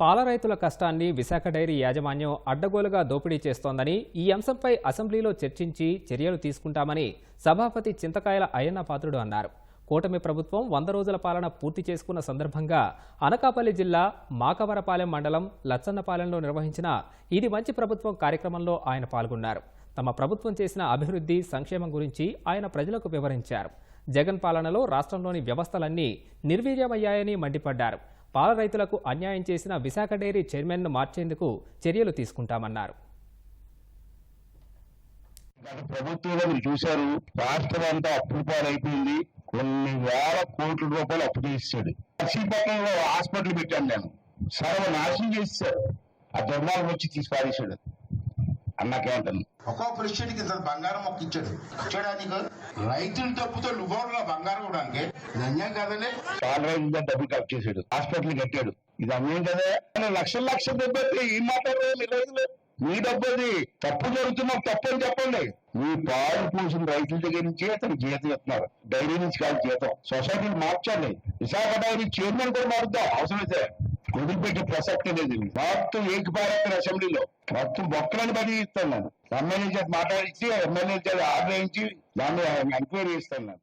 పాల రైతుల కష్టాన్ని విశాఖ డైరీ యాజమాన్యం అడ్డగోలుగా దోపిడీ చేస్తోందని ఈ అంశంపై అసెంబ్లీలో చర్చించి చర్యలు తీసుకుంటామని సభాపతి చింతకాయల అయ్యన్న పాత్రుడు అన్నారు. కూటమి ప్రభుత్వం వంద రోజుల పాలన పూర్తి చేసుకున్న సందర్భంగా అనకాపల్లి జిల్లా మాకవరపాలెం మండలం లచ్చన్నపాలెంలో నిర్వహించిన ఇది మంచి ప్రభుత్వం కార్యక్రమంలో ఆయన పాల్గొన్నారు. తమ ప్రభుత్వం చేసిన అభివృద్ధి సంక్షేమం గురించి ఆయన ప్రజలకు వివరించారు. జగన్ పాలనలో రాష్ట్రంలోని వ్యవస్థలన్నీ నిర్వీర్యమయ్యాయని మండిపడ్డారు. పాల రైతులకు అన్యాయం చేసిన విశాఖ డైరీ చైర్మన్ను మార్చేందుకు చర్యలు తీసుకుంటామన్నారు. ప్రభుత్వంలో మీరు చూశారు రాష్ట్రం అంతా అప్పుల పాలైపోయింది. కొన్ని వేల కోట్ల రూపాయలు అప్పు చేసాడు నర్సీపట్నంలో హాస్పిటల్ పెట్టాను నేను. సర్వనాశనం చేశాడు ఆ దొంగలు వచ్చి తీసి పారేశాడు. అన్నాకేమంటాను ఒక్కో ప్రెసిడెంట్కి ఇంత బంగారం మొక్క ఇచ్చాడు. ఇచ్చాడా నీకు? రైతుల డబ్బుతో నువ్వు బంగారం ఇవ్వడానికి? ఇది అన్యాయం కదండి చాలా రోజులుగా డబ్బులు కలెక్ట్ చేశాడు. హాస్పిటల్ కట్టాడు. ఇది అన్యం కదా? లక్షల లక్షల డబ్బు అయితే ఏం మాట్లాడారు మీ రైతులు మీ డబ్బు అది. తప్పు జరుగుతున్నా తప్పు అని చెప్పండి. మీ పాలు పూసిన రైతుల దగ్గర నుంచి అతను జీతం ఇస్తున్నారు. డైరీ నుంచి కాదు జీతం. సొసైటీని మార్చండి. విశాఖ డైరీ చైర్మన్ కూడా మారుద్దాం. అవసరమైతే. వదిలిపెట్టే ప్రసక్తి లేదు మొత్తం ఏకపారేస్తారు అసెంబ్లీలో మొత్తం బొక్కలని బది నన్ను ఎమ్మెల్యే చేత మాట్లాడించి ఎమ్మెల్యే చేత ఆగ్రహించి దాన్ని ఎంక్వైరీ ఇస్తాను